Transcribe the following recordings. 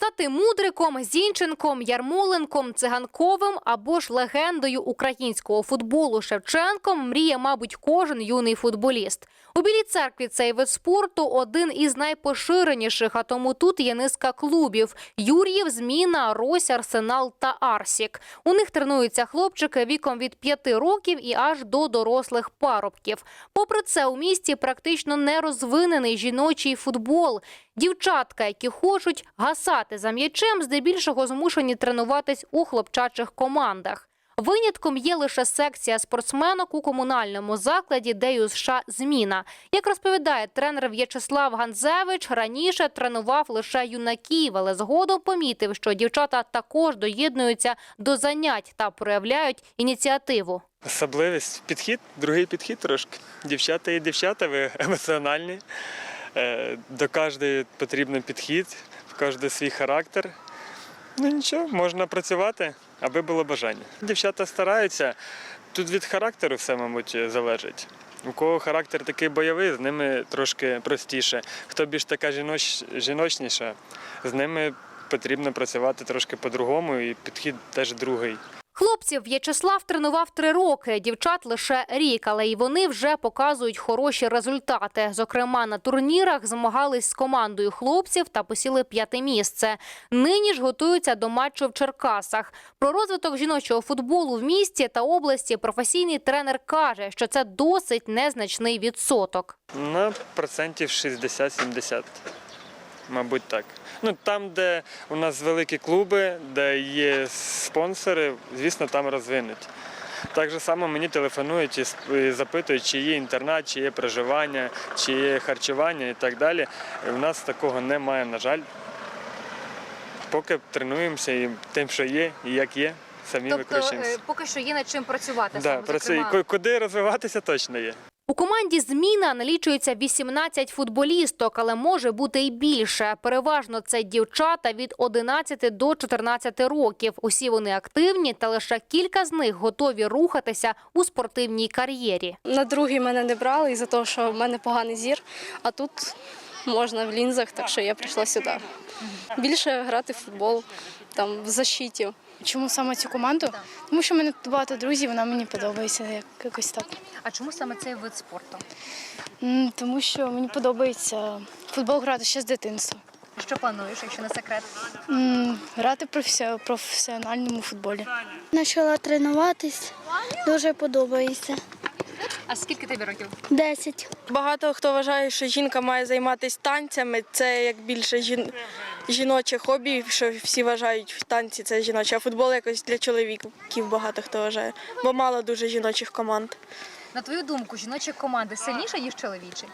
Стати мудриком, зінченком, ярмоленком, циганковим або ж легендою українського футболу Шевченком мріє, мабуть, кожен юний футболіст. У Білій церкві цей вид спорту один із найпоширеніших, а тому тут є низка клубів: Юр'їв, Зміна, Рось, Арсенал та Арсік. У них тренуються хлопчики віком від 5 років і аж до дорослих парубків. Попри це, у місті практично не розвинений жіночий футбол. Дівчатка, які хочуть гасати за м'ячем, здебільшого змушені тренуватись у хлопчачих командах. Винятком є лише секція спортсменок у комунальному закладі Дею США Зміна. Як розповідає тренер В'ячеслав Ганзевич, раніше тренував лише юнаків, але згодом помітив, що дівчата також доєднуються до занять та проявляють ініціативу. Особливість підхід, другий підхід трошки. Дівчата і дівчата, ви емоціональні. Е, До кожної потрібен підхід, кожного свій характер. Ну нічого, можна працювати, аби було бажання. Дівчата стараються. Тут від характеру все, мабуть, залежить. У кого характер такий бойовий, з ними трошки простіше. Хто більш така жіноч... жіночніша, з ними потрібно працювати трошки по-другому, і підхід теж другий. Хлопців В'ячеслав тренував три роки, дівчат лише рік, але й вони вже показують хороші результати. Зокрема, на турнірах змагались з командою хлопців та посіли п'яте місце. Нині ж готуються до матчу в Черкасах. Про розвиток жіночого футболу в місті та області професійний тренер каже, що це досить незначний відсоток. На процентів 60-70. Мабуть, так. Ну там, де у нас великі клуби, де є спонсори, звісно, там розвинуть. Так же само мені телефонують і запитують, чи є інтернат, чи є проживання, чи є харчування і так далі. У нас такого немає, на жаль. Поки тренуємося і тим, що є, і як є, самі викручуємося. Тобто, поки що є над чим працювати. Да, працює. Ку- Куди розвиватися точно є. Команді зміна налічується 18 футболісток, але може бути і більше. Переважно це дівчата від 11 до 14 років. Усі вони активні, та лише кілька з них готові рухатися у спортивній кар'єрі. На другий мене не брали із-за того, що в мене поганий зір, а тут можна в лінзах, так що я прийшла сюди. Більше грати в футбол, там в защиті. Чому саме цю команду? Тому що в мене багато друзів, вона мені подобається як, якось так. А чому саме цей вид спорту? М, Тому що мені подобається в футбол грати ще з дитинства. Що плануєш, якщо не секрет? М, Грати в професі- професіональному футболі. Почала тренуватись, дуже подобається. А скільки тобі років? Десять. Багато хто вважає, що жінка має займатися танцями. Це як більше жін... жіноче хобі, що всі вважають в танці це жіноче, а футбол якось для чоловіків багато хто вважає, бо мало дуже жіночих команд. На твою думку, жіночі команди сильніші, ніж чоловічі?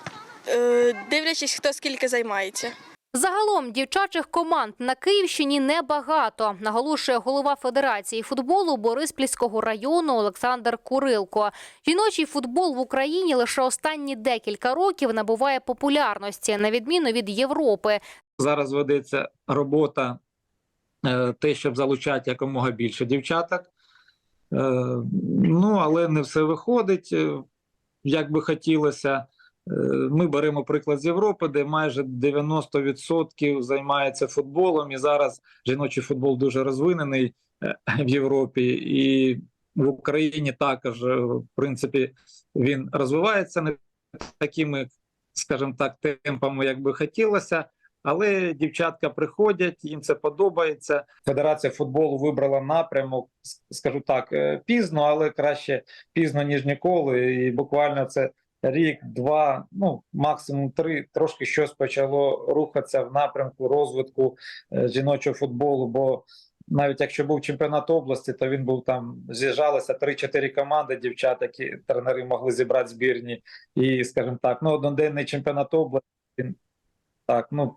Е, дивлячись, хто скільки займається. Загалом дівчачих команд на Київщині небагато, наголошує голова Федерації футболу Бориспільського району Олександр Курилко. Жіночий футбол в Україні лише останні декілька років набуває популярності, на відміну від Європи. Зараз ведеться робота, е, те, щоб залучати якомога більше дівчаток. Е, Ну, але не все виходить, е, як би хотілося. Ми беремо приклад з Європи, де майже 90% займається футболом, і зараз жіночий футбол дуже розвинений е, в Європі, і в Україні також, е, в принципі, він розвивається не такими, скажімо так, темпами, як би хотілося. Але дівчатка приходять, їм це подобається. Федерація футболу вибрала напрямок, скажу так, е, пізно, але краще пізно ніж ніколи. І буквально це рік, два, ну максимум три. Трошки щось почало рухатися в напрямку розвитку е, жіночого футболу. Бо навіть якщо був чемпіонат області, то він був там з'їжджалися 3-4 команди дівчат, які тренери могли зібрати збірні. І, скажімо так, ну одноденний чемпіонат області. Він так, ну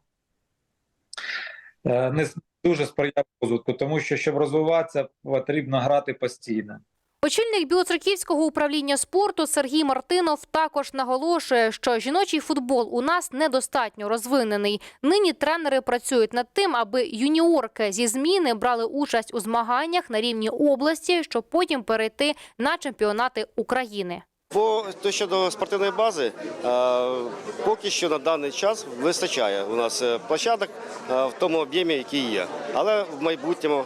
е, не дуже сприяв розвитку, тому що щоб розвиватися, потрібно грати постійно. Очільник Білоцерківського управління спорту Сергій Мартинов також наголошує, що жіночий футбол у нас недостатньо розвинений. Нині тренери працюють над тим, аби юніорки зі зміни брали участь у змаганнях на рівні області, щоб потім перейти на чемпіонати України. По то щодо спортивної бази, е, поки що на даний час вистачає у нас е, площадок е, в тому об'ємі, який є. Але в майбутньому,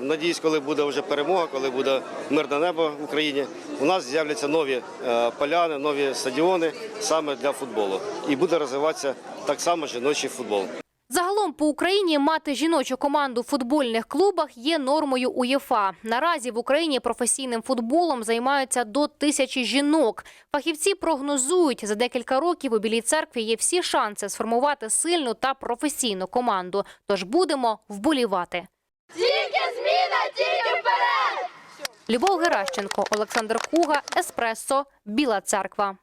надіюсь, коли буде вже перемога, коли буде мирне небо в Україні, у нас з'являться нові поляни, нові стадіони саме для футболу. І буде розвиватися так само жіночий футбол. Загалом по Україні мати жіночу команду в футбольних клубах є нормою УЄФА. Наразі в Україні професійним футболом займаються до тисячі жінок. Фахівці прогнозують, за декілька років у Білій церкві є всі шанси сформувати сильну та професійну команду. Тож будемо вболівати. Тільки зміна, тільки вперед! Любов Геращенко, Олександр Куга, Еспресо, Біла Церква.